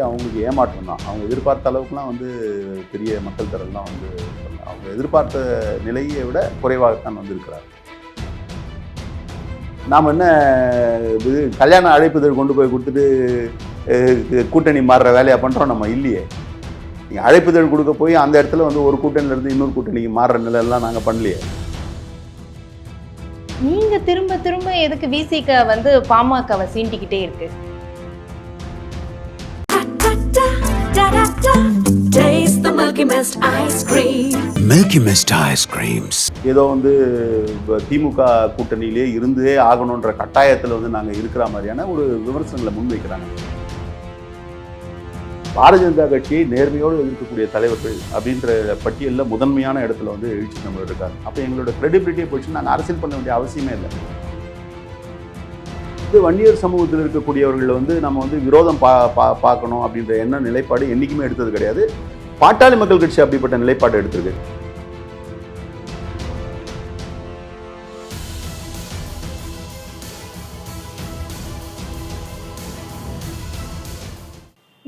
அவங்களுக்கு ஏமாற்றம் தான். அவங்க எதிர்பார்த்த அளவுக்குலாம் வந்து பெரிய மக்கள் திரள்லாம் வந்து அவங்க எதிர்பார்த்த நிலையை விட குறைவாகத்தான் வந்திருக்கிறார். நாம் என்ன இது கல்யாண அழைப்புதல் கொண்டு போய் கொடுத்துட்டு கூட்டணி மாறுற வேலையை பண்ணுறோம் நம்ம? இல்லையே. நீங்கள் அழைப்புதல் கொடுக்க போய் அந்த இடத்துல வந்து ஒரு கூட்டணியிலேருந்து இன்னொரு கூட்டணிக்கு மாறுற நிலையெல்லாம் நாங்கள் பண்ணலையே. நீங்கள் திரும்ப திரும்ப எதுக்கு விசிக வந்து பாமகவை சீண்டிக்கிட்டே இருக்குது Mist ice creams. ஏதோ வந்து திமுக கூட்டணியிலே இருந்தே ஆகணுன்ற கட்டாயத்தில் வந்து நாங்கள் இருக்கிற மாதிரியான ஒரு விமர்சனங்களை முன்வைக்கிறாங்க. பாரதிய ஜனதா கட்சியை நேர்மையோடு எதிர்க்கக்கூடிய தலைவர்கள் அப்படின்ற பட்டியலில் முதன்மையான இடத்துல வந்து எழுச்சி நம்ம இருக்காங்க. அப்போ எங்களோட கிரெடிபிலிட்டியை போச்சு நாங்கள் அரசியல் பண்ண வேண்டிய அவசியமே இல்லை. இது வன்னியர் சமூகத்தில் இருக்கக்கூடியவர்கள் வந்து நம்ம வந்து விரோதம் பா பா பார்க்கணும் அப்படின்ற எண்ண நிலைப்பாடு என்றைக்குமே எடுத்தது கிடையாது. பாட்டாளி மக்கள் கட்சி அப்படிப்பட்ட நிலைப்பாடு எடுத்திருக்கு.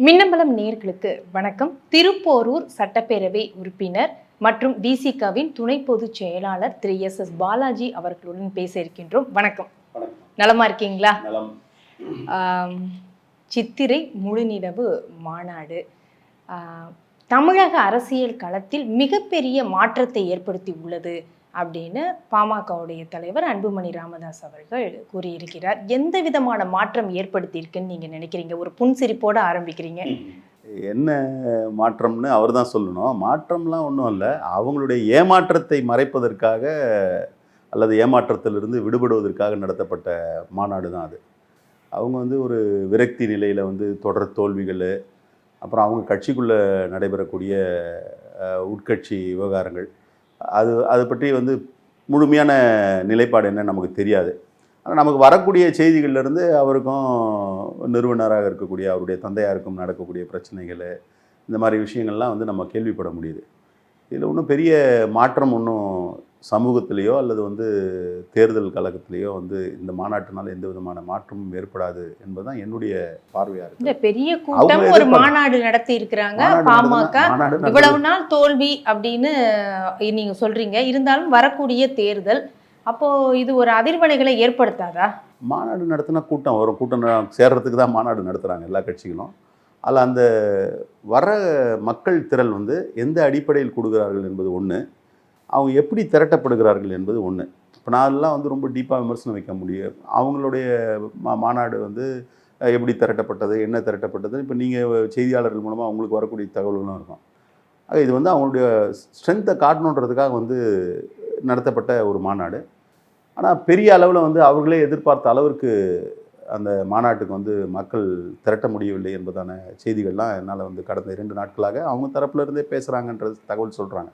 மின்னம்பலம் நேர்களுக்கு வணக்கம். திருப்போரூர் சட்டப்பேரவை உறுப்பினர் மற்றும் விசிகாவின் துணை பொதுச் செயலாளர் திரு எஸ் எஸ் பாலாஜி அவர்களுடன் பேச இருக்கின்றோம். வணக்கம். நலமா இருக்கீங்களா? சித்திரை முழுநிலவு மாநாடு. தமிழக அரசியல் களத்தில் மிகப்பெரிய மாற்றத்தை ஏற்படுத்தி உள்ளது அப்படின்னு பாமகவுடைய தலைவர் அன்புமணி ராமதாஸ் அவர்கள் கூறியிருக்கிறார். எந்த விதமான மாற்றம் ஏற்படுத்தியிருக்குன்னு நீங்கள் நினைக்கிறீங்க? ஒரு புன்சிரிப்போடு ஆரம்பிக்கிறீங்க. என்ன மாற்றம்னு அவர் தான் சொல்லணும். மாற்றம்லாம் ஒன்றும் இல்லை. அவங்களுடைய ஏமாற்றத்தை மறைப்பதற்காக அல்லது ஏமாற்றத்திலிருந்து விடுபடுவதற்காக நடத்தப்பட்ட மாநாடு தான் அது. அவங்க வந்து ஒரு விரக்தி நிலையில் வந்து தொடர் தோல்விகள் அப்புறம் அவங்க கட்சிக்குள்ளே நடைபெறக்கூடிய உட்கட்சி விவகாரங்கள். அது அதை பற்றி வந்து முழுமையான நிலைப்பாடு என்ன நமக்கு தெரியாது. ஆனால் நமக்கு வரக்கூடிய செய்திகள்லேருந்து அவருக்கும் நிறுவனராக இருக்கக்கூடிய அவருடைய தந்தையாருக்கும் நடக்கக்கூடிய பிரச்சனைகள் இந்த மாதிரி விஷயங்கள்லாம் வந்து நம்ம கேள்விப்பட முடியுது. இதில் ஒன்றும் பெரிய மாற்றம் ஒன்றும் சமூகத்திலேயோ அல்லது வந்து தேர்தல் கழகத்திலேயோ வந்து இந்த மாநாட்டினால எந்த விதமான மாற்றமும் ஏற்படாது என்பதுதான் என்னுடைய பார்வையாக இந்த இருக்குது பெரிய கூட்டம் ஒரு மாநாடு நடத்தி இருக்கிறாங்க பாமக. இவ்வளவு நாள் தோல்வி அப்படின்னு நீங்க சொல்றீங்க. இருந்தாலும் வரக்கூடிய தேர்தல் அப்போ இது ஒரு அதிர்வலைகளை ஏற்படுத்தாதா? மாநாடு நடத்தினா கூட்டம் வரும். கூட்டம் சேர்றதுக்கு தான் மாநாடு நடத்துகிறாங்க எல்லா கட்சிகளும். அதில் அந்த வர மக்கள் திரள் வந்து எந்த அடிப்படையில் கொடுக்குறார்கள் என்பது ஒன்று அவங்க எப்படி திரட்டப்படுகிறார்கள் என்பது ஒன்று இப்போ நான் அதெல்லாம் வந்து ரொம்ப டீப்பாக விமர்சனம் வைக்க முடியும். அவங்களுடைய மா மாநாடு வந்து எப்படி திரட்டப்பட்டது என்ன திரட்டப்பட்டது இப்போ நீங்கள் செய்தியாளர்கள் மூலமாக அவங்களுக்கு வரக்கூடிய தகவல்களும் இருக்கும். ஆக இது வந்து அவங்களுடைய ஸ்ட்ரென்த்தை காட்டணுன்றதுக்காக வந்து நடத்தப்பட்ட ஒரு மாநாடு. ஆனால் பெரிய அளவில் வந்து அவர்களே எதிர்பார்த்த அளவிற்கு அந்த மாநாட்டுக்கு வந்து மக்கள் திரட்ட முடியவில்லை என்பதான செய்திகள்லாம் என்னால் வந்து கடந்த இரண்டு நாட்களாக அவங்க தரப்புல இருந்தே பேசுகிறாங்கன்ற தகவல் சொல்கிறாங்க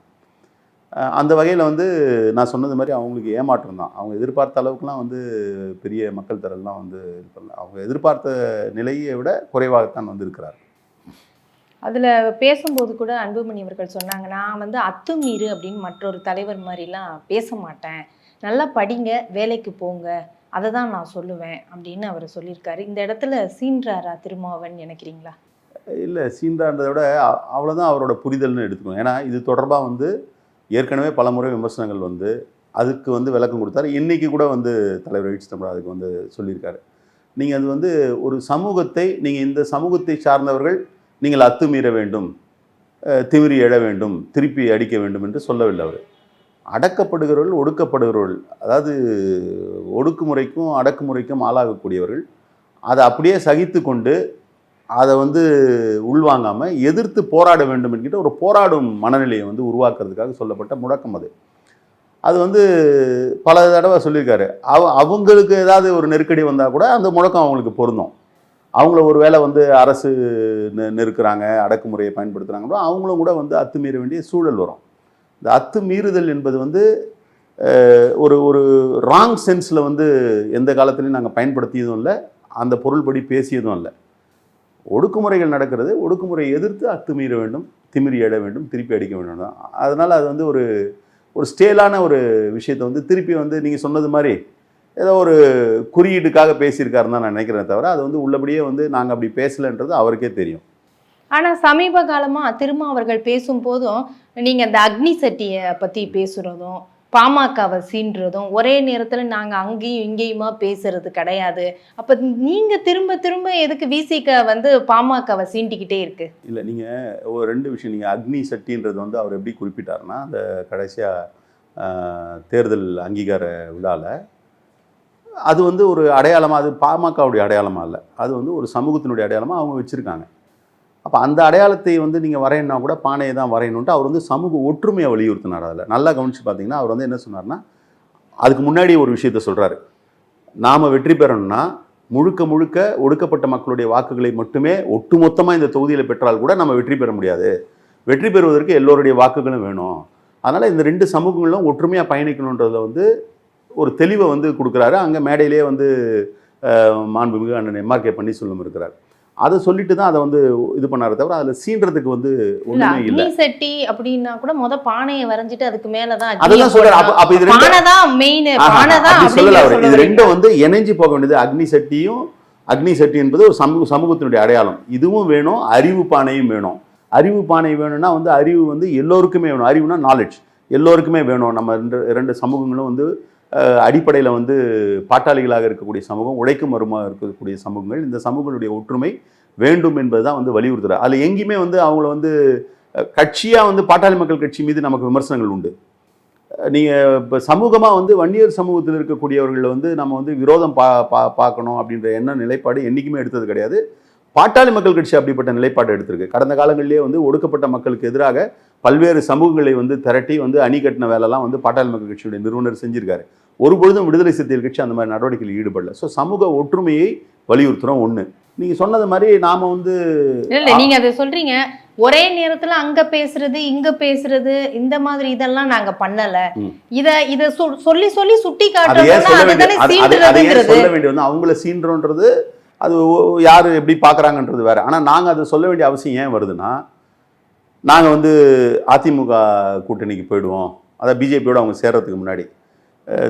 அந்த வகையில் வந்து நான் சொன்னது மாதிரி அவங்களுக்கு ஏமாற்றம் தான். அவங்க எதிர்பார்த்த அளவுக்குலாம் வந்து பெரிய மக்கள் திரள்லாம் வந்து அவங்க எதிர்பார்த்த நிலையை விட குறைவாகத்தான் வந்து இருக்கிறார் அதுல பேசும்போது கூட அன்புமணி அவர்கள் சொன்னாங்க நான் வந்து அத்துமீறு அப்படின்னு மற்றொரு தலைவர் மாதிரிலாம் பேச மாட்டேன். நல்லா படிங்க வேலைக்கு போங்க அதை தான் நான் சொல்லுவேன் அப்படின்னு அவர் சொல்லியிருக்காரு. இந்த இடத்துல சீன்றாரா திருமாவன் நினைக்கிறீங்களா? இல்லை சீண்டான்றதை விட அ- அவ்வளவுதான் அவரோட புரிதல்னு எடுத்துக்கணும் ஏன்னா இது தொடர்பாக வந்து ஏற்கனவே பல முறை விமர்சனங்கள் வந்து அதுக்கு வந்து விளக்கம் கொடுத்தாரு. இன்றைக்கி கூட வந்து தலைவர் எழுச்சி சிதம்பரம் அதுக்கு வந்து சொல்லியிருக்காரு. நீங்கள் அது வந்து ஒரு சமூகத்தை நீங்கள் இந்த சமூகத்தை சார்ந்தவர்கள் நீங்கள் அத்துமீற வேண்டும் திமிரி எழ வேண்டும் திருப்பி அடிக்க வேண்டும் என்று சொல்லவில்லை அவர். அடக்கப்படுகிறவர்கள் ஒடுக்கப்படுகிறவர்கள் அதாவது ஒடுக்குமுறைக்கும் அடக்குமுறைக்கும் ஆளாகக்கூடியவர்கள் அதை அப்படியே சகித்து கொண்டு அதை வந்து உள்வாங்காமல் எதிர்த்து போராட வேண்டும் என்கிற ஒரு போராடும் மனநிலையை வந்து உருவாக்குறதுக்காக சொல்லப்பட்ட முழக்கம் அது. அது வந்து பல தடவை சொல்லியிருக்காரு. அவ அவங்களுக்கு ஏதாவது ஒரு நெருக்கடி வந்தால் கூட அந்த முழக்கம் அவங்களுக்கு பொருந்தும். அவங்கள ஒரு வேளை வந்து அரசு நெ- நெருக்கிறாங்க அடக்குமுறையை பயன்படுத்துகிறாங்களோ அவங்களும் கூட வந்து அத்துமீற வேண்டிய சூழல் வரும். இந்த அத்துமீறுதல் என்பது வந்து ஒரு ஒரு ராங் சென்ஸில் வந்து எந்த காலத்துலையும் நாங்கள் பயன்படுத்தியதும் இல்லை அந்த பொருள்படி பேசியதும் இல்லை. ஒடுக்குமுறைகள் நடக்கிறது. ஒடுக்குமுறையை எதிர்த்து அத்துமீற வேண்டும் திமிரி எழ வேண்டும் திருப்பி அடிக்க வேண்டும் தான். அதனால் அது வந்து ஒரு ஒரு ஸ்டேலான ஒரு விஷயத்தை வந்து திருப்பி வந்து நீங்கள் சொன்னது மாதிரி ஏதோ ஒரு குறியீட்டுக்காக பேசியிருக்காருன்னு தான் நான் நினைக்கிறேன் தவிர அது வந்து உள்ளபடியே வந்து நாங்கள் அப்படி பேசலைன்றது அவருக்கே தெரியும். ஆனால் சமீப காலமாக திரும்ப அவர்கள் பேசும்போதும் நீங்கள் இந்த அக்னி சட்டியை பற்றி பேசுகிறதும் பாமகவை சீன்றதும் ஒரே நேரத்தில் நாங்கள் அங்கேயும் இங்கேயுமா பேசுறது கிடையாது. அப்போ நீங்கள் திரும்ப திரும்ப எதுக்கு விசிக வந்து பாமகவை சீண்டிக்கிட்டே இருக்கு? இல்லை நீங்கள் ஒரு ரெண்டு விஷயம். நீங்கள் அக்னி சட்டின்றது வந்து அவர் எப்படி குறிப்பிட்டாருன்னா அந்த கடைசியாக தேர்தல் அங்கீகார விழாவில் அது வந்து ஒரு அடையாளமாக அது பாமகவுடைய அடையாளமாக இல்லை. அது வந்து ஒரு சமூகத்தினுடைய அடையாளமாக அவங்க வச்சுருக்காங்க. அப்போ அந்த அடையாளத்தை வந்து நீங்கள் வரையணும்னா கூட பானையை தான் வரையணுன்ட்டு அவர் வந்து சமூக ஒற்றுமையை வலியுறுத்தினார் அதில். நல்லா கவனித்து பார்த்தீங்கன்னா அவர் வந்து என்ன சொன்னார்னா அதுக்கு முன்னாடி ஒரு விஷயத்த சொல்கிறாரு நாம் வெற்றி பெறணும்னா முழுக்க முழுக்க ஒடுக்கப்பட்ட மக்களுடைய வாக்குகளை மட்டுமே ஒட்டுமொத்தமாக இந்த தொகுதியில் பெற்றால் கூட நம்ம வெற்றி பெற முடியாது. வெற்றி பெறுவதற்கு எல்லோருடைய வாக்குகளும் வேணும். அதனால் இந்த ரெண்டு சமூகங்களும் ஒற்றுமையாக பயணிக்கணுன்றதில் வந்து ஒரு தெளிவை வந்து கொடுக்குறாரு. அங்கே மேடையிலே வந்து மாண்புமிகு அண்ணன் எம்ஆர்கே பன்னீர்செல்வம் இருக்கிறார். அதை சொல்லிட்டு தான் அதை வந்து இது பண்ணாரே தவிர அதில் சீன்றதுக்கு வந்து ஒன்றுமே இல்லை. சட்டி அப்படின்னா கூட முத பானையை வரைஞ்சிட்டு அதுக்கு மேலதான் அக்னியை அதுதான் சொல்றாரு. அப்ப. அப்ப இது பானை தான் மெயின் பானை தான் சொல்லல அவர். இது ரெண்டும் வந்து இணைஞ்சு போக வேண்டியது. அக்னி சட்டியும் அக்னி சட்டி என்பது ஒரு சமூக சமூகத்தினுடைய அடையாளம். இதுவும் வேணும் அறிவு பானையும் வேணும். அறிவு பானை வேணும்னா வந்து அறிவு வந்து எல்லோருக்குமே வேணும். அறிவுனா நாலேஜ் எல்லோருக்குமே வேணும். நம்ம ரெண்டு ரெண்டு சமூகங்களும் வந்து அடிப்படையில் வந்து பாட்டாளிகளாக இருக்கக்கூடிய சமூகம் உழைக்கும் வருமாக இருக்கக்கூடிய சமூகங்கள் இந்த சமூகங்களுடைய ஒற்றுமை வேண்டும் என்பது தான் வந்து வலியுறுத்துகிறார் அதில் எங்கேயுமே வந்து அவங்கள வந்து கட்சியாக வந்து பாட்டாளி மக்கள் கட்சி மீது நமக்கு விமர்சனங்கள் உண்டு. நீங்கள் இப்போ சமூகமாக வந்து வன்னியர் சமூகத்தில் இருக்கக்கூடியவர்களை வந்து நம்ம வந்து விரோதம் பா பா பார்க்கணும் அப்படின்ற எண்ண நிலைப்பாடு என்றைக்குமே எடுத்தது கிடையாது. பாட்டாளி மக்கள் கட்சி அப்படிப்பட்ட நிலைப்பாடு எடுத்திருக்கு. கடந்த காலங்களிலேயே வந்து ஒடுக்கப்பட்ட மக்களுக்கு எதிராக பல்வேறு சமூகங்களை வந்து திரட்டி வந்து அணி கட்டின வேலைலாம் வந்து பாட்டாளி மக்கள் கட்சியுடைய நிறுவனர் செஞ்சிருக்காரு. ஒரு பொழுதும் விடுதலை சிறுத்தைகள் கட்சி அந்த மாதிரி நடவடிக்கையில் ஈடுபடல. ஸோ சமூக ஒற்றுமையை வலியுறுத்துகிறோம் ஒன்று நீங்கள் சொன்னது மாதிரி நாம் வந்து இல்ல நீங்க அதை சொல்றீங்க. ஒரே நேரத்துல அங்க பேசுறது இங்க பேசுறது இந்த மாதிரி இதெல்லாம் நாங்க பண்ணல. இத இத சொல்லி சொல்லி சுட்டி ஏன் சொல்ல காட்டணும்னா வேண்டிய அதுதானே அது- அது- அதை ஏன் சீண்டுறதுங்கிறது சொல்ல வேண்டிய வந்து அவங்கள சீன்றோன்றது அது யார் எப்படி பார்க்குறாங்கன்றது வேற. ஆனால் நாங்கள் அதை சொல்ல வேண்டிய அவசியம் ஏன் வருதுன்னா நாங்கள் வந்து அதிமுக கூட்டணிக்கு போயிடுவோம். அதாவது பிஜேபியோட அவங்க சேர்றதுக்கு முன்னாடி.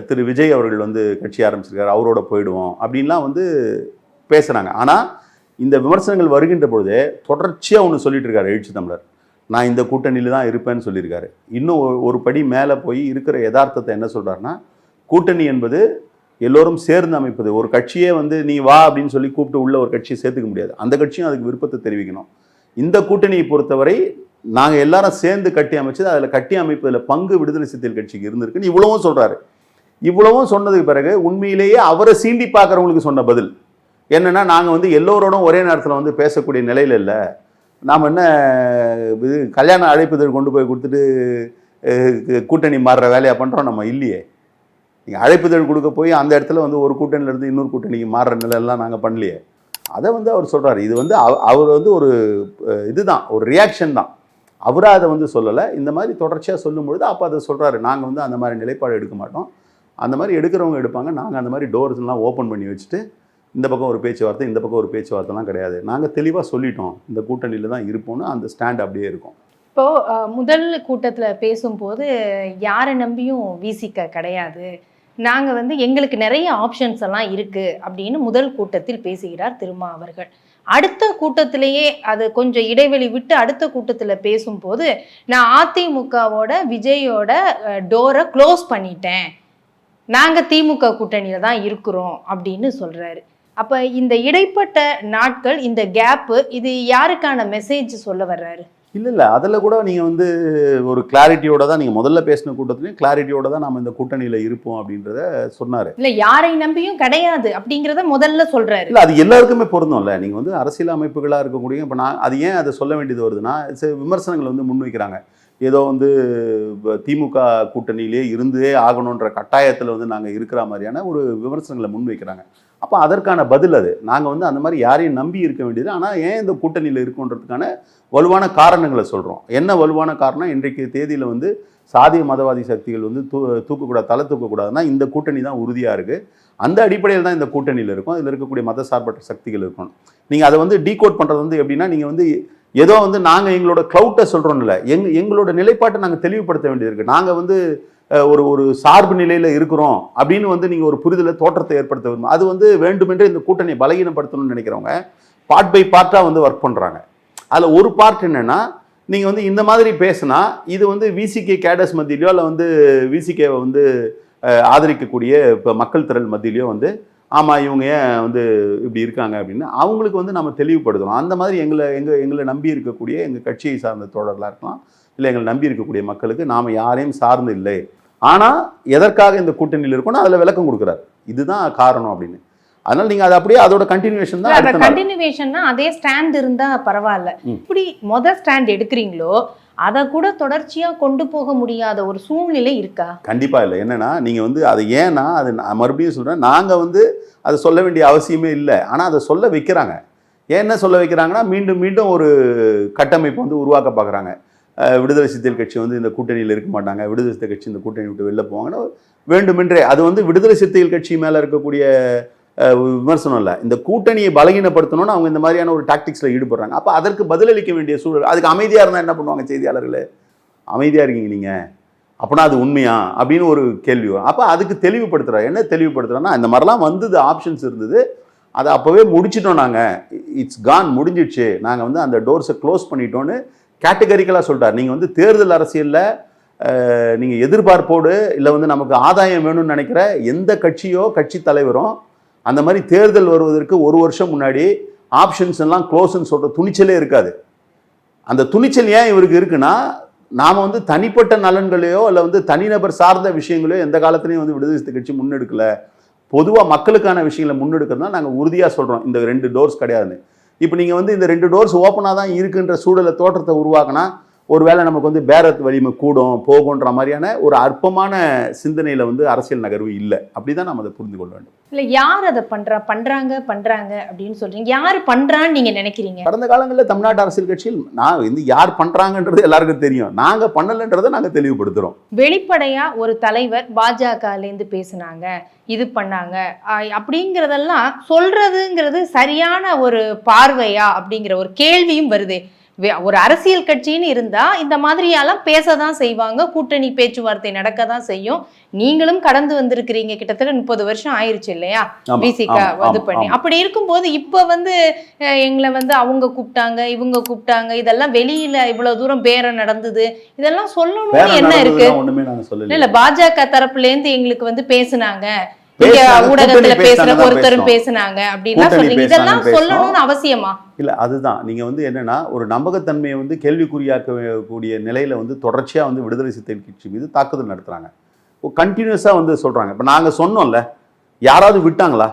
திரு விஜய் அவர்கள் வந்து கட்சி ஆரம்பிச்சிருக்காரு அவரோட போயிடுவோம் அப்படின்லாம் வந்து பேசுகிறாங்க ஆனால் இந்த விமர்சனங்கள் வருகின்ற பொழுதே தொடர்ச்சியாக ஒன்று சொல்லிட்டு இருக்காரு எழுச்சி தமிழர். நான் இந்த கூட்டணியில் தான் இருப்பேன்னு சொல்லியிருக்காரு. இன்னும் ஒரு- ஒரு படி மேலே போய் இருக்கிற யதார்த்தத்தை என்ன சொல்கிறாருன்னா கூட்டணி என்பது எல்லோரும் சேர்ந்து அமைப்பது. ஒரு கட்சியே வந்து நீ வா அப்படின்னு சொல்லி கூப்பிட்டு உள்ள ஒரு கட்சியை சேர்த்துக்க முடியாது. அந்த கட்சியும் அதுக்கு விருப்பத்தை தெரிவிக்கணும். இந்த கூட்டணியை பொறுத்தவரை நாங்கள் எல்லாரும் சேர்ந்து கட்டி அமைச்சது அதில் கட்டி அமைப்பதில் பங்கு விடுதலை சிறுத்தைகள் கட்சிக்கு இருந்திருக்குன்னு இவ்வளவும் சொல்கிறாரு இவ்வளவும் சொன்னதுக்கு பிறகு உண்மையிலேயே அவரை சீண்டி பார்க்குறவங்களுக்கு சொன்ன பதில். என்னென்னா நாங்கள் வந்து எல்லோரோடும் ஒரே நேரத்தில் வந்து பேசக்கூடிய நிலையில் இல்லை. நாம் என்ன இது கல்யாண அழைப்புதல் கொண்டு போய் கொடுத்துட்டு கூட்டணி மாறுற வேலையை பண்ணுறோம் நம்ம? இல்லையே. நீங்கள் அழைப்புதல் கொடுக்க போய் அந்த இடத்துல வந்து ஒரு கூட்டணியிலேருந்து இன்னொரு கூட்டணிக்கு மாறுற நிலையெல்லாம் நாங்கள் பண்ணலையே. அதை வந்து அவர் சொல்கிறார் இது வந்து அவ- அவர் வந்து ஒரு இதுதான். ஒரு ரியாக்ஷன் தான். அவராக அதை வந்து சொல்லலை. இந்த மாதிரி தொடர்ச்சியாக சொல்லும் பொழுது அப்போ அதை சொல்கிறாரு நாங்கள் வந்து அந்த மாதிரி நிலைப்பாடு எடுக்க மாட்டோம். அந்த மாதிரி எடுக்கிறவங்க எடுப்பாங்க. நாங்கள் அந்த மாதிரி டோர்ஸ்லாம் ஓப்பன் பண்ணி வச்சுட்டு இந்த பக்கம் ஒரு பேச்சுவார்த்தை இந்த பக்கம் ஒரு பேச்சுவார்த்தைலாம் கிடையாது. நாங்கள் தெளிவாக சொல்லிட்டோம். இந்த கூட்டணியில் தான் இருப்போம்னு அந்த ஸ்டாண்ட் அப்படியே இருக்கும். இப்போ முதல் கூட்டத்தில் பேசும்போது யாரை நம்பியும் விசிக்க கிடையாது. நாங்கள் வந்து எங்களுக்கு நிறைய ஆப்ஷன்ஸ் எல்லாம் இருக்குது அப்படின்னு முதல் கூட்டத்தில் பேசுகிறார் திருமா அவர்கள். அடுத்த கூட்டத்திலேயே அது கொஞ்சம் இடைவெளி விட்டு அடுத்த கூட்டத்தில் பேசும்போது நான் அதிமுகவோட விஜயோட டோரை க்ளோஸ் பண்ணிட்டேன். நாங்க திமுக கூட்டணியில தான் இருக்கிறோம் அப்படின்னு சொல்றாரு. அப்ப இந்த இடைப்பட்ட நாட்கள் இந்த கேப்பு இது யாருக்கான மெசேஜ் சொல்ல வர்றாரு? இல்லை இல்லை. அதில் கூட நீங்கள் வந்து ஒரு கிளாரிட்டியோட தான் நீங்கள் முதல்ல பேசின கூட்டத்துலையும் கிளாரிட்டியோட தான் நம்ம இந்த கூட்டணியில் இருப்போம் அப்படின்றத சொன்னார். இல்ல யாரை நம்பியும் கிடையாது அப்படிங்கறத முதல்ல சொல்றாரு. இல்லை அது எல்லாருக்குமே பொருந்தும்ல நீங்கள் வந்து அரசியல் அமைப்புகளாக இருக்கக்கூடிய இப்போ நான் அது ஏன் அதை சொல்ல வேண்டியது வருதுன்னா விமர்சனங்கள் வந்து முன்வைக்கிறாங்க. ஏதோ வந்து திமுக கூட்டணியிலே இருந்தே ஆகணுன்ற கட்டாயத்தில் வந்து நாங்கள் இருக்கிற மாதிரியான ஒரு விமர்சனங்களை முன்வைக்கிறாங்க. அப்போ அதற்கான பதில் அது. நாங்கள் வந்து அந்த மாதிரி யாரையும் நம்பி இருக்க வேண்டியது ஆனால் ஏன் இந்த கூட்டணியில் இருக்கோன்றதுக்கான வலுவான காரணங்களை சொல்கிறோம் என்ன வலுவான காரணம்? இன்றைக்கு தேதியில் வந்து சாதிய மதவாதி சக்திகள் வந்து தூ தூக்கக்கூடாது தலை தூக்கக்கூடாதுன்னா இந்த கூட்டணி தான் உறுதியாக இருக்குது அந்த அடிப்படையில் தான் இந்த கூட்டணியில் இருக்கும். அதில் இருக்கக்கூடிய மத சார்பற்ற சக்திகள் இருக்கும் நீங்கள் அதை வந்து டீகோட் பண்ணுறது வந்து எப்படின்னா நீங்கள் வந்து ஏதோ வந்து நாங்கள் எங்களோட க்ளவுட்டை சொல்கிறோம்ல எங் எங்களோட நிலைப்பாட்டை நாங்கள் தெளிவுபடுத்த வேண்டியது இருக்குது நாங்கள் வந்து ஒரு ஒரு சார்பு நிலையில் இருக்கிறோம் அப்படின்னு வந்து நீங்கள் ஒரு புரிதலை தோற்றத்தை ஏற்படுத்த விரும்பும். அது வந்து வேண்டுமென்றே இந்த கூட்டணியை பலகீனப்படுத்தணும்னு நினைக்கிறவங்க பார்ட் பை பார்ட்டாக வந்து ஒர்க் பண்ணுறாங்க அதில் ஒரு பார்ட் என்னன்னா நீங்கள் வந்து இந்த மாதிரி பேசுனா இது வந்து விசிகே கேடஸ் மத்தியிலையோ இல்லை வந்து விசிகேவை வந்து ஆதரிக்கக்கூடிய இப்போ மக்கள் திரள் மத்தியிலையோ வந்து ஆமாம் இவங்க ஏன் வந்து இப்படி இருக்காங்க அப்படின்னு அவங்களுக்கு வந்து நம்ம தெளிவுபடுத்தணும். அந்த மாதிரி எங்களை எங்கள் எங்களை நம்பி இருக்கக்கூடிய எங்கள் கட்சியை சார்ந்த தோழர்களாக இருக்கலாம் இல்லை எங்களை நம்பி இருக்கக்கூடிய மக்களுக்கு நாம் யாரையும் சார்ந்து இல்லை. ஆனால் எதற்காக இந்த கூட்டணியில் இருக்கணும் அதில் விளக்கம் கொடுக்குறாரு. இதுதான் காரணம் அப்படின்னு. அதனால நீங்கள் அது அப்படியே அதோட கண்டினியூஷன் தான். கண்டினியூவேஷன்னா அதே ஸ்டாண்ட் இருந்தா பரவாயில்ல. இப்படி மொத ஸ்டாண்ட் எடுக்கிறீங்களோ அதை கூட தொடர்ச்சியாக கொண்டு போக முடியாத ஒரு சூழ்நிலை இருக்கா? கண்டிப்பாக இல்லை. என்னன்னா நீங்கள் வந்து அது ஏன்னா அது நான் மறுபடியும் சொல்கிறேன் நாங்கள் வந்து அதை சொல்ல வேண்டிய அவசியமே இல்லை. ஆனால் அதை சொல்ல வைக்கிறாங்க. ஏன் என்ன சொல்ல வைக்கிறாங்கன்னா மீண்டும் மீண்டும் ஒரு கட்டமைப்பு வந்து உருவாக்க பார்க்குறாங்க விடுதலை சிறுத்தைகள் கட்சி வந்து இந்த கூட்டணியில் இருக்க மாட்டாங்க. விடுதலை சிறுத்தை கட்சி இந்த கூட்டணி விட்டு வெளில போவாங்கன்னு வேண்டுமென்றே. அது வந்து விடுதலை சிறுத்தைகள் கட்சி மேலே இருக்கக்கூடிய விமர்சனம் இல்லை. இந்த கூட்டணியை பலகீனப்படுத்தணும்னு அவங்க இந்த மாதிரியான ஒரு டாக்டிக்ஸில் ஈடுபடுறாங்க. அப்போ அதற்கு பதிலளிக்க வேண்டிய சூழல் அதுக்கு அமைதியாக இருந்தால் என்ன பண்ணுவாங்க செய்தியாளர்கள்? அமைதியாக இருக்கீங்க நீங்கள் அப்படின்னா அது உண்மையா? அப்படின்னு ஒரு கேள்வி வரும். அப்போ அதுக்கு தெளிவுபடுத்துகிறார் என்ன தெளிவுபடுத்துறோன்னா இந்த மாதிரிலாம் வந்தது ஆப்ஷன்ஸ் இருந்தது. அதை அப்போவே முடிச்சிட்டோம் நாங்கள் இட்ஸ் கான் முடிஞ்சிடுச்சு. நாங்கள் வந்து அந்த டோர்ஸை க்ளோஸ் பண்ணிட்டோன்னு கேட்டகரிக்கலாக சொல்லிட்டார். நீங்கள் வந்து தேர்தல் அரசியலில் நீங்கள் எதிர்பார்ப்போடு இல்லை வந்து நமக்கு ஆதாயம் வேணும்னு நினைக்கிற எந்த கட்சியோ கட்சி தலைவரும் அந்த மாதிரி தேர்தல் வருவதற்கு ஒரு வருஷம் முன்னாடி ஆப்ஷன்ஸ் எல்லாம் க்ளோஸ்ன்னு சொல்கிற துணிச்சலே இருக்காது. அந்த துணிச்சல் ஏன் இவருக்கு இருக்குன்னா நாம் வந்து தனிப்பட்ட நலன்களையோ இல்லை வந்து தனிநபர் சார்ந்த விஷயங்களையோ எந்த காலத்துலையும் வந்து விடுதலை கட்சி முன்னெடுக்கல. பொதுவாக மக்களுக்கான விஷயங்களை முன்னெடுக்கிறதுனா நாங்கள் உறுதியாக சொல்கிறோம் இந்த ரெண்டு டோர்ஸ் கிடையாதுன்னு. இப்போ நீங்கள் வந்து இந்த ரெண்டு டோர்ஸ் ஓப்பனாக தான் இருக்குன்ற சூழலை தோற்றத்தை உருவாக்கினா ஒருவேளை நமக்கு வந்து பேரத் வலிமை கூடும் போகுன்ற மாதிரியான ஒரு அற்பமான சிந்தனையில் வந்து அரசியல் நகர்வு இல்லை. அப்படி தான் நம்ம அதை புரிந்து கொள்ள வேண்டும். இல்ல யார் அதை பண்றா பண்றாங்க பண்றாங்க அப்படின்னு சொல்றீங்க? யாரு பண்றான்னு நீங்க நினைக்கிறீங்க? கடந்த காலங்களில் தமிழ்நாட்டு அரசியல் கட்சியில் நான் வந்து யார் பண்ணுறாங்கன்றது எல்லாருக்கும் தெரியும். நாங்கள் பண்ணலைன்றதை நாங்கள் தெளிவுபடுத்துகிறோம் வெளிப்படையா ஒரு தலைவர் பாஜகல இருந்து பேசுனாங்க இது பண்ணாங்க அப்படிங்கறதெல்லாம் சொல்றதுங்கிறது சரியான ஒரு பார்வையா அப்படிங்கிற ஒரு கேள்வியும் வருதே. ஒரு அரசியல் கட்சின்னு இருந்தா இந்த மாதிரியெல்லாம் பேசதான் செய்வாங்க கூட்டணி பேச்சுவார்த்தை நடக்க தான் செய்யும். நீங்களும் கடந்து வந்திருக்கிறீங்க கிட்டத்தட்ட முப்பது வருஷம் ஆயிருச்சு இல்லையா? பிசிகா இது பண்ணி. அப்படி இருக்கும்போது இப்ப வந்து எங்களை வந்து அவங்க கூப்பிட்டாங்க இவங்க கூப்பிட்டாங்க இதெல்லாம் வெளியில இவ்வளவு தூரம் பேரம் நடந்தது இதெல்லாம் சொல்லணும்னு என்ன இருக்கு? இல்ல பாஜக தரப்புல இருந்து எங்களுக்கு வந்து பேசுனாங்க, ஊடகத்துல பேசுற ஒருத்தரும். பேசுனாங்க சொல்றீங்க பேசுனாங்க, இதெல்லாம். சொல்லணும்னு அவசியமா? இல்ல அதுதான். நீங்க வந்து என்னன்னா ஒரு நம்பகத்தன்மையை வந்து கேள்விக்குறியாக்கக்கூடிய நிலையில வந்து தொடர்ச்சியா வந்து விடுதலை சிறுத்தைகள் கட்சி மீது தாக்குதல் நடத்துறாங்க. கண்டினியூஸா வந்து சொல்றாங்க. இப்ப நாங்க சொன்னோம்ல யாராவது விட்டாங்களா?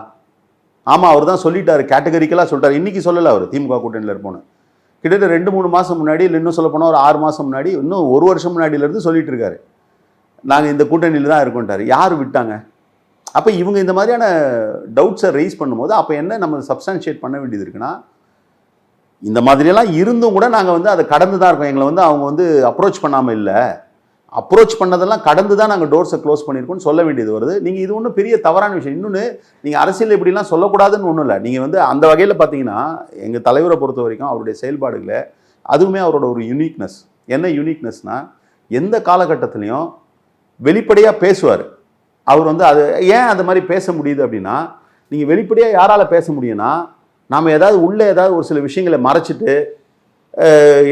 ஆமா அவர் தான் சொல்லிட்டாரு. கேட்டகரிக்கலா சொல்லிட்டாரு. இன்னைக்கு சொல்லல அவர் திமுக கூட்டணியில் இருப்போன்னு. கிட்டத்தட்ட ரெண்டு மூணு மாசம் முன்னாடி இல்லை இன்னும் சொல்ல போனா ஒரு ஆறு மாசம் முன்னாடி இன்னும் ஒரு வருஷம் முன்னாடில இருந்து சொல்லிட்டு இருக்காரு. நாங்க இந்த கூட்டணியில தான் இருக்கோம்ட்டாரு யார் விட்டாங்க? அப்போ இவங்க இந்த மாதிரியான டவுட்ஸை ரைஸ் பண்ணும்போது அப்போ என்ன நம்ம சப்ஸ்டான்ஷியேட் பண்ண வேண்டியது இருக்குன்னா இந்த மாதிரியெல்லாம் இருந்தும் கூட நாங்கள் வந்து அதை கடந்து தான் இருக்கோம். எங்களை வந்து அவங்க வந்து அப்ரோச் பண்ணாமல் இல்லை. அப்ரோச் பண்ணதெல்லாம் கடந்து தான் நாங்கள் டோர்ஸை க்ளோஸ் பண்ணியிருக்கோம்னு சொல்ல வேண்டியது வருது. நீங்கள் இது ஒன்றும் பெரிய தவறான விஷயம். இன்னொன்று நீங்கள் அரசியல் இப்படிலாம் சொல்லக்கூடாதுன்னு ஒன்றும் இல்லை. நீங்கள் வந்து அந்த வகையில் பார்த்தீங்கன்னா எங்கள் தலைவரை பொறுத்த வரைக்கும் அவருடைய செயல்பாடுகளை அதுவுமே அவரோட ஒரு யூனிக்னஸ் என்ன யூனிக்னஸ்னால் எந்த காலகட்டத்திலையும் வெளிப்படையாக பேசுவார். அவர் வந்து அது ஏன் அந்த மாதிரி பேச முடியுது அப்படின்னா நீங்கள் வெளிப்படையாக யாரால் பேச முடியும்னா நாம் ஏதாவது உள்ளே ஏதாவது ஒரு சில விஷயங்களை மறைச்சிட்டு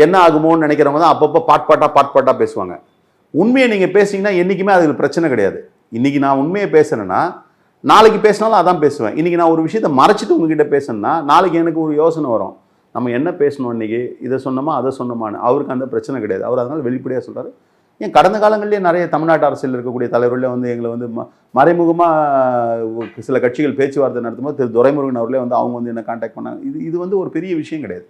என்ன ஆகுமோன்னு நினைக்கிறவங்க தான் அப்பப்போ பாட் பாட்பாட்டாக பாட் பேசுவாங்க. உண்மையை நீங்கள் பேசிங்கன்னா என்றைக்குமே அதுக்கு பிரச்சனை கிடையாது. இன்றைக்கி நான் உண்மையை பேசுகிறேன்னா நாளைக்கு பேசினாலும் அதான் பேசுவேன். இன்றைக்கி நான் ஒரு விஷயத்தை மறைச்சிட்டு உங்ககிட்ட பேசுனேன்னா நாளைக்கு எனக்கு ஒரு யோசனை வரும். நம்ம என்ன பேசணும் இன்றைக்கி இதை சொன்னோமா அதை சொன்னோமான்னு. அவருக்கு அந்த பிரச்சனை கிடையாது. அவர் அதனால் வெளிப்படையாக சொல்கிறார் ஏன் கடந்த காலங்களிலே நிறைய தமிழ்நாட்டு அரசியல் இருக்கக்கூடிய தலைவர்களே வந்து எங்களை வந்து ம மறைமுகமாக சில கட்சிகள் பேச்சுவார்த்தை நடத்தும்போது திரு. துரைமுருகன் அவர்களே வந்து அவங்க வந்து என்ன காண்டாக்ட் பண்ணாங்க. இது இது வந்து ஒரு பெரிய விஷயம் கிடையாது.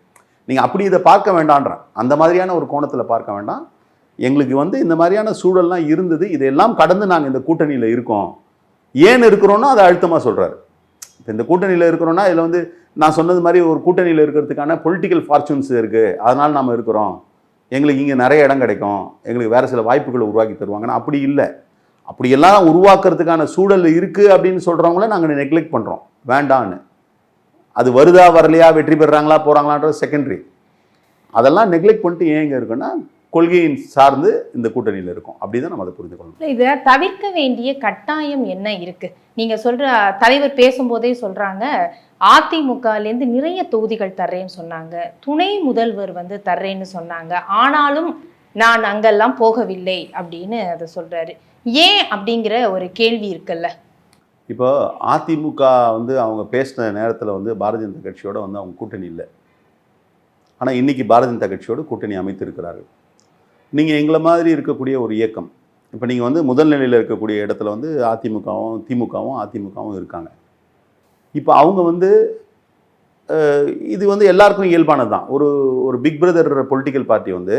நீங்கள் அப்படி இதை பார்க்க வேண்டான்றேன் அந்த மாதிரியான ஒரு கோணத்தில் பார்க்க வேண்டாம். எங்களுக்கு வந்து இந்த மாதிரியான சூழல்லாம் இருந்தது. இதெல்லாம் கடந்து நாங்கள் இந்த கூட்டணியில் இருக்கோம். ஏன் இருக்கிறோன்னா அதை அழுத்தமாக சொல்கிறாரு இப்போ இந்த கூட்டணியில் இருக்கிறோன்னா இதில் வந்து நான் சொன்னது மாதிரி ஒரு கூட்டணியில் இருக்கிறதுக்கான பொலிட்டிக்கல் ஃபார்ச்சூன்ஸ் இருக்குது அதனால் நாம் இருக்கிறோம். எங்களுக்கு இங்கே நிறைய இடம் கிடைக்கும். எங்களுக்கு வேறு சில வாய்ப்புகளை உருவாக்கி தருவாங்கன்னா அப்படி இல்லை. அப்படியெல்லாம் உருவாக்குறதுக்கான சூழல் இருக்குது அப்படின்னு சொல்கிறவங்கள நாங்கள் நெக்லெக்ட் பண்ணுறோம் வேண்டான்னு அது வருதா வரலையா வெற்றி பெறுறாங்களா போகிறாங்களான்றது செகண்டரி அதெல்லாம் நெக்லெக்ட் பண்ணிட்டு ஏன் இங்கே இருக்குன்னா கொள்கையின் சார்ந்து இந்த கூட்டணியில் இருக்கும். அப்படி தான் நம்ம அதை புரிந்து கொள்ளணும். இதை தவிர்க்க வேண்டிய கட்டாயம் என்ன இருக்குது நீங்கள் சொல்கிற தலைவர் பேசும்போதே சொல்கிறாங்க அதிமுகலேருந்து நிறைய தொகுதிகள் தர்றேன்னு சொன்னாங்க. துணை முதல்வர் வந்து தர்றேன்னு சொன்னாங்க. ஆனாலும் நான் அங்கெல்லாம் போகவில்லை அப்படின்னு அதை சொல்கிறாரு ஏன் அப்படிங்கிற ஒரு கேள்வி இருக்குல்ல. இப்போ அதிமுக வந்து அவங்க பேசின நேரத்தில் வந்து பாரதிய ஜனதா கட்சியோட வந்து அவங்க கூட்டணி இல்லை. ஆனால் இன்னைக்கு பாரதிய ஜனதா கட்சியோட கூட்டணி அமைத்திருக்கிறார்கள். நீங்கள் எங்களை மாதிரி இருக்கக்கூடிய ஒரு இயக்கம் இப்போ நீங்கள் வந்து முதல் நிலையில் இருக்கக்கூடிய இடத்துல வந்து அதிமுகவும் திமுகவும் அதிமுகவும் இருக்காங்க. இப்போ அவங்க வந்து இது வந்து எல்லாருக்கும் இயல்பானது தான். ஒரு ஒரு பிக் பிரதர் பொலிட்டிக்கல் பார்ட்டி வந்து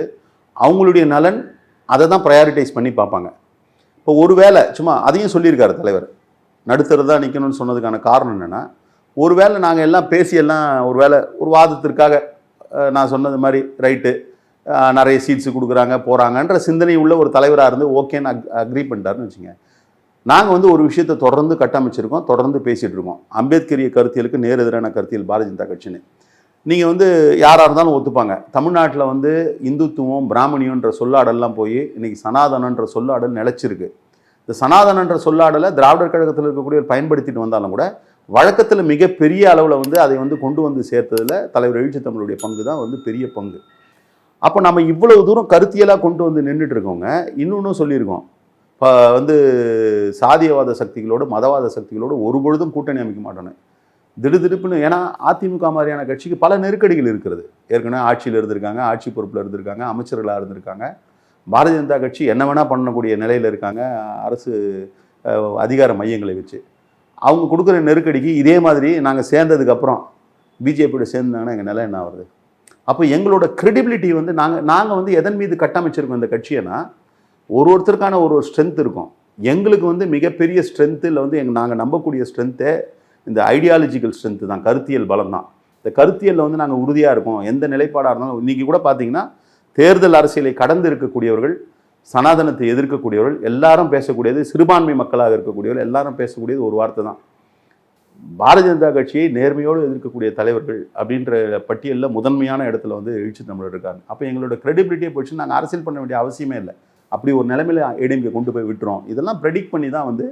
அவங்களுடைய நலன் அதை தான் ப்ரையாரிட்டைஸ் பண்ணி பார்ப்பாங்க. இப்போ ஒரு வேளை சும்மா அதையும் சொல்லியிருக்காரு தலைவர். நடுத்தரதான் நிற்கணும்னு சொன்னதுக்கான காரணம் என்னென்னா ஒரு வேளை நாங்கள் எல்லாம் பேசி எல்லாம் ஒரு வேளை ஒரு வாதத்திற்காக நான் சொன்னது மாதிரி ரைட்டு நிறைய சீட்ஸ் கொடுக்குறாங்க போகிறாங்கன்ற சிந்தனை உள்ள ஒரு தலைவராக இருந்து ஓகேன்னு அக் அக்ரி பண்ணிட்டாருன்னு வச்சுங்க நாங்கள் வந்து ஒரு விஷயத்தை தொடர்ந்து கட்டமைச்சிருக்கோம் தொடர்ந்து பேசிகிட்டு இருக்கோம். அம்பேத்கரிய கருத்தியலுக்கு நேர் எதிரான கருத்தியல் பாரதிய ஜனதா கட்சின்னு. நீங்கள் வந்து யாராக இருந்தாலும் ஒத்துப்பாங்க. தமிழ்நாட்டில் வந்து இந்துத்துவம் பிராமணியன்ற சொல்லாடல்லாம் போய் இன்றைக்கி சனாதனன்ற சொல்லாடல் நிலச்சிருக்கு. இந்த சனாதனன்ற சொல்லாடலை திராவிடர் கழகத்தில் இருக்கக்கூடியவர் பயன்படுத்திட்டு வந்தாலும் கூட வழக்கத்தில் மிகப்பெரிய அளவில் வந்து அதை வந்து கொண்டு வந்து சேர்த்ததில் தலைவர் எழுச்சி தமிழுடைய பங்கு தான் வந்து பெரிய பங்கு. அப்போ நம்ம இவ்வளவு தூரம் கருத்தியலாக கொண்டு வந்து நின்றுட்டு இருக்கோங்க இன்னொன்றும் சொல்லியிருக்கோம். இப்போ வந்து சாதியவாத சக்திகளோடு மதவாத சக்திகளோடு ஒரு பொழுதும் கூட்டணி அமைக்க மாட்டோன்னு திடுதிடுப்புன்னு ஏன்னா அதிமுக மாதிரியான கட்சிக்கு பல நெருக்கடிகள் இருக்கிறது. ஏற்கனவே ஆட்சியில் இருந்திருக்காங்க ஆட்சி பொறுப்பில் இருந்திருக்காங்க அமைச்சர்களாக இருந்திருக்காங்க. பாரதிய ஜனதா கட்சி என்ன வேணால் பண்ணக்கூடிய நிலையில் இருக்காங்க. அரசு அதிகார மையங்களை வச்சு. அவங்க கொடுக்குற நெருக்கடிக்கு இதே மாதிரி நாங்கள் சேர்ந்ததுக்கப்புறம் பிஜேபியோட சேர்ந்தாங்கன்னா எங்கள் நிலை என்ன ஆகுது அப்போ எங்களோட க்ரெடிபிலிட்டி வந்து நாங்கள் நாங்கள் வந்து எதன் மீது கட்டமைச்சிருக்கோம் இந்த கட்சியைனா ஒரு ஒருத்தருக்கான ஒரு ஒரு ஸ்ட்ரென்த் இருக்கும். எங்களுக்கு வந்து மிகப்பெரிய ஸ்ட்ரென்த்தில் வந்து எங்கள் நாங்கள் நம்பக்கூடிய ஸ்ட்ரென்த்தே இந்த ஐடியாலஜிக்கல் ஸ்ட்ரென்த்து தான் கருத்தியல் பலம் தான். இந்த கருத்தியலில் வந்து நாங்கள் உறுதியாக இருக்கோம். எந்த நிலைப்பாடாக இருந்தாலும் இன்றைக்கி கூட பார்த்தீங்கன்னா தேர்தல் அரசியலை கடந்து இருக்கக்கூடியவர்கள் சனாதனத்தை எதிர்க்கக்கூடியவர்கள் எல்லாரும் பேசக்கூடியது சிறுபான்மை மக்களாக இருக்கக்கூடியவர்கள் எல்லாரும் பேசக்கூடியது ஒரு வார்த்தை தான். பாரதிய ஜனதா கட்சியை நேர்மையோடு எதிர்க்கக்கூடிய தலைவர்கள் அப்படின்ற பட்டியலில் முதன்மையான இடத்துல வந்து எழுச்சி தமிழர் இருக்காங்க. அப்போ எங்களோட கிரெடிபிலிட்டியை போச்சு நாங்கள் அரசியல் பண்ண வேண்டிய அவசியமே இல்லை. அப்படி ஒரு நிலைமையில ஏடிஎம்கே கொண்டு போய் விட்டுறோம். இதெல்லாம் ப்ரெடிக்ட் பண்ணி தான் வந்து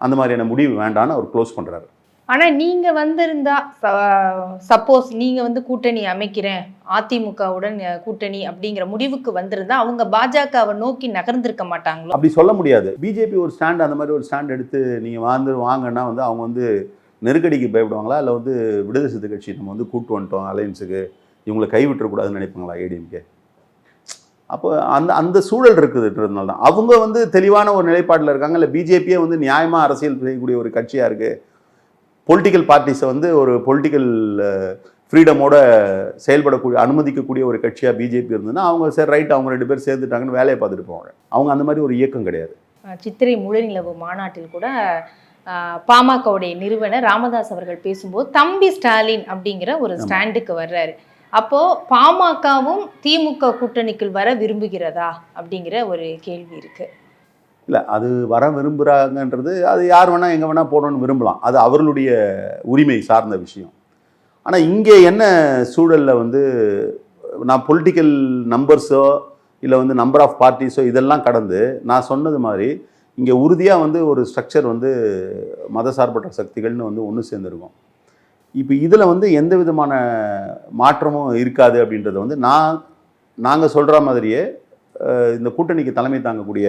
அந்த மாதிரியான முடிவு வேண்டான்னு அவர் க்ளோஸ் பண்ணுறாரு ஆனா நீங்க வந்திருந்தா சப்போஸ் நீங்க வந்து கூட்டணி அமைக்கிறேன் அதிமுகவுடன் கூட்டணி அப்படிங்கிற முடிவுக்கு வந்திருந்தா அவங்க பாஜகவை நோக்கி நகர்ந்திருக்க மாட்டாங்களோ? அப்படி சொல்ல முடியாது. பிஜேபி ஒரு ஸ்டாண்ட் அந்த மாதிரி ஒரு ஸ்டாண்ட் எடுத்து நீங்கள் வந்து வாங்கன்னா வந்து அவங்க வந்து நெருக்கடிக்கு பயப்படுவாங்களா? இல்லை வந்து விடுதலை சிறுத்தை கட்சி நம்ம வந்து கூட்டு வந்துட்டோம் அலையன்ஸுக்கு இவங்களை கைவிட்டுறக்கூடாதுன்னு நினைப்பாங்களா ஏடிஎம்கே அப்போ அந்த அந்த சூழல் இருக்குதுன்றதுனால தான் அவங்க வந்து தெளிவான ஒரு நிலைப்பாட்டில் இருக்காங்க. இல்லை பிஜேபியே வந்து நியாயமாக அரசியல் செய்யக்கூடிய ஒரு கட்சியாக இருக்குது பொலிட்டிக்கல் பார்ட்டிஸை வந்து ஒரு பொலிட்டிக்கல் ஃப்ரீடமோட செயல்படக்கூடிய அனுமதிக்கக்கூடிய ஒரு கட்சியாக பிஜேபி இருந்ததுன்னா அவங்க சரி ரைட் அவங்க ரெண்டு பேர் சேர்ந்துட்டாங்கன்னு வேலையை பார்த்துட்டு போவாங்க. அவங்க அந்த மாதிரி ஒரு இயக்கம் கிடையாது. சித்திரை முழுநிலவு மாநாட்டில் கூட பாமகவுடைய நிறுவனர் ராமதாஸ் அவர்கள் பேசும்போது தம்பி ஸ்டாலின் அப்படிங்கிற ஒரு ஸ்டாண்டுக்கு வர்றாரு. அப்போது பாமகவும் திமுக கூட்டணிக்குள் வர விரும்புகிறதா அப்படிங்கிற ஒரு கேள்வி இருக்குது இல்லை அது வர விரும்புகிறாங்கன்றது அது யார் வேணால் எங்கே வேணால் போடணும்னு விரும்பலாம். அது அவர்களுடைய உரிமை சார்ந்த விஷயம். ஆனால் இங்கே என்ன சூழலில் வந்து நான் பொலிட்டிக்கல் நம்பர்ஸோ இல்லை வந்து நம்பர் ஆஃப் பார்ட்டிஸோ இதெல்லாம் கடந்து நான் சொன்னது மாதிரி இங்கே உறுதியாக வந்து ஒரு ஸ்ட்ரக்சர் வந்து மதசார்பற்ற சக்திகள்னு வந்து ஒன்று சேர்ந்துருக்கும். இப்போ இதில் வந்து எந்த விதமான மாற்றமும் இருக்காது அப்படின்றத வந்து நான் நாங்கள் சொல்கிற மாதிரியே இந்த கூட்டணிக்கு தலைமை தாங்கக்கூடிய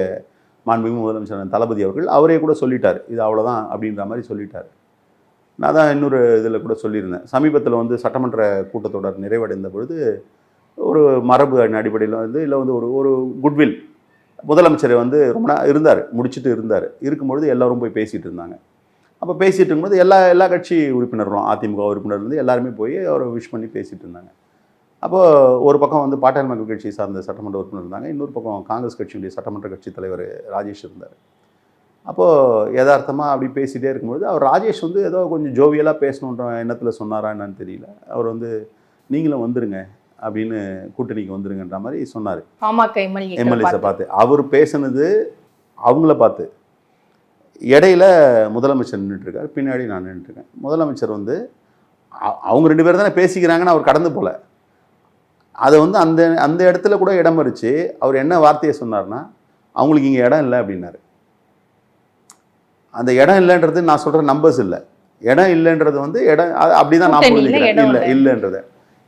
மாண்புமிகு முதலமைச்சர் தளபதி அவர்கள் அவரே கூட சொல்லிட்டார். இது அவ்வளோதான் அப்படின்ற மாதிரி சொல்லிட்டார். நான் தான் இன்னொரு இதில் கூட சொல்லியிருந்தேன். சமீபத்தில் வந்து சட்டமன்ற கூட்டத்தொடர் நிறைவடைந்த பொழுது ஒரு மரபு அடிப்படையில் வந்து இல்லை வந்து ஒரு ஒரு குட்வில் முதலமைச்சர் வந்து ரொம்ப நாள் இருந்தார் முடிச்சுட்டு இருந்தார். இருக்கும்பொழுது எல்லாரும் போய் பேசிகிட்டு இருந்தாங்க. அப்போ பேசிகிட்டு இருக்கும்போது எல்லா எல்லா கட்சி உறுப்பினர்களும் அதிமுக உறுப்பினர் வந்து எல்லாருமே போய் அவரை விஷ் பண்ணி பேசிகிட்டு இருந்தாங்க. அப்போது ஒரு பக்கம் வந்து பாட்டாளி மக்கள் கட்சி சார்ந்த சட்டமன்ற உறுப்பினர் இருந்தாங்க. இன்னொரு பக்கம் காங்கிரஸ் கட்சியுடைய சட்டமன்ற கட்சி தலைவர் ராஜேஷ் இருந்தார். அப்போது யதார்த்தமாக அப்படி பேசிகிட்டே இருக்கும்பொழுது அவர் ராஜேஷ் வந்து ஏதோ கொஞ்சம் ஜோவியலாக பேசணுன்ற எண்ணத்தில் சொன்னாரா என்னன்னு தெரியல. அவர் வந்து நீங்களும் வந்துருங்க அப்படின்னு கூட்டணிக்கு வந்துருங்கன்ற மாதிரி சொன்னார். எம்எல்ஏஸை பார்த்து. அவர் பேசுனது அவங்கள பார்த்து. இடையில முதலமைச்சர் நின்றுட்டு இருக்கார் பின்னாடி நான் நின்றுட்டுருக்கேன் முதலமைச்சர் வந்து அவங்க ரெண்டு பேரும் தானே பேசிக்கிறாங்கன்னு அவர் கடந்து போல. அதை வந்து அந்த அந்த இடத்துல கூட இடம் மறிச்சு அவர் என்ன வார்த்தையை சொன்னார்னா அவங்களுக்கு இங்கே இடம் இல்லை அப்படின்னாரு. அந்த இடம் இல்லைன்றது நான் சொல்கிற நம்பர்ஸ் இல்லை. இடம் இல்லைன்றது வந்து இடம் அது அப்படிதான் நான் புரிஞ்சுக்கிறேன். இல்லை இல்லை. இல்லைன்றத.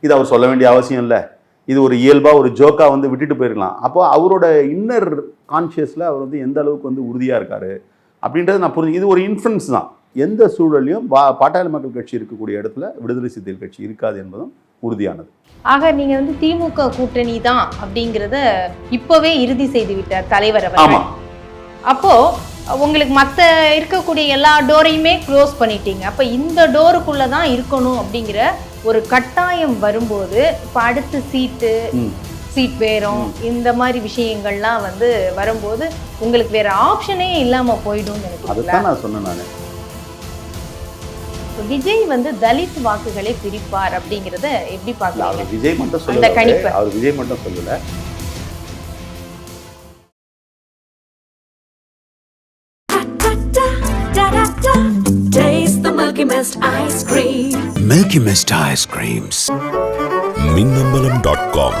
இது அவர் சொல்ல வேண்டிய அவசியம் இல்லை. இது ஒரு இயல்பாக ஒரு ஜோக்காக வந்து விட்டுட்டு போயிருக்கலாம் அப்போ அவரோட இன்னர் கான்ஷியஸில் அவர் வந்து எந்த அளவுக்கு வந்து உறுதியாக இருக்காரு? அப்படின்றத நான் புரிஞ்சு இது ஒரு இன்ஃப்ளூன்ஸ் தான். எந்த சூழல்லையும் பா பாட்டாளி மக்கள் கட்சி இருக்கக்கூடிய இடத்துல விடுதலை சிறுத்தைகள் கட்சி இருக்காது என்பதும் உறுதியானது. ஆக நீங்க வந்து திமுக கூட்டணி தான் அப்படிங்கிறத இப்பவே இறுதி செய்து விட்டார் தலைவர் ஆமாம் அப்போ உங்களுக்கு மற்ற இருக்கக்கூடிய எல்லா டோரையுமே க்ளோஸ் பண்ணிட்டீங்க. அப்போ இந்த டோருக்குள்ள தான் இருக்கணும் அப்படிங்கிற ஒரு கட்டாயம் வரும்போது இப்போ அடுத்து சீட்டு சீட் பேரம் இந்த மாதிரி விஷயங்கள்லாம் வந்து வரும்போது உங்களுக்கு வேற ஆப்ஷனே இல்லாம போயிடும் நான் சொன்னேன் நான் விஜய் வந்து தலித் வாக்குகளை பிரிப்பார் அப்படிங்கறத எப்படி அவர் விஜய் மட்டும் சொல்லல. அவர் விஜய் மட்டும் சொல்லல Milky Mist ice cream. Milky Mist ice creams. Com